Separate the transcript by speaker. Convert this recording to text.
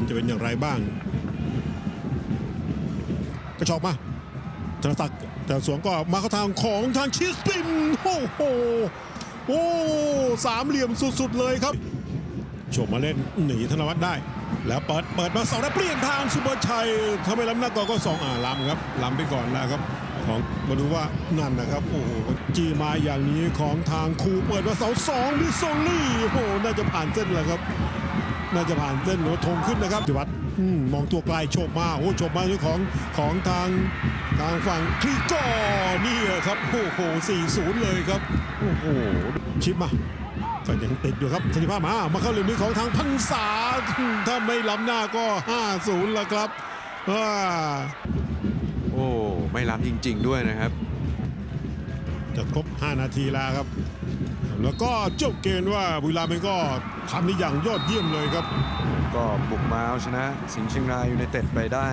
Speaker 1: ลจะเป็นอย่างไรบ้าง กระชอกมาธนศักดิ์แต่สวนก็มาเข้าทางของทางชิสปินโอ้โหโอ้สามเหลี่ยมสุดๆเลยครับโฉบมาเล่นหนีธนวัฒน์ได้ แล้วเปิดเปิดมาเสาแล้วเปลี่ยนทางสุภชัยถ้าไม่ล้ำหน้าก่อนก็สองอ่าล้ำครับล้ำไปก่อนนะครับ ของมาดูว่านั่นนะครับโอ้โหจีมาอย่างนี้ของทางคูเปิดมาเสาสองมิโซลี่โอ้โหน่าจะผ่านเส้นแล้วครับ น่าจะผ่านเส้นหรือว่าธงขึ้นนะครับจิวัตรมองตัวไกลโฉบมาโอ้โฉบมาด้วยของของทางทางฝั่งคริโกนี่ครับโอ้โห4-0เลยครับโอ้โหชิปมาก็ยังติดอยู่ครับสันติภาพมา มาเข้าเหลี่ยมนี้ของทางพันษาถ้าไม่ล้ำหน้าก็ 5-0แล้วครับ
Speaker 2: โอ้ ไม่ล้ำจริง ๆ ด้วยนะครับ
Speaker 1: จะครบ 5 นาทีแล้วครับ แล้วก็จบเกมว่าบุรีรัมย์เองก็ทำได้อย่างยอดเยี่ยมเลยครับ
Speaker 2: ก็บุกมาเอาชนะ สิงห์เชียงรายยูไนเต็ดไปได้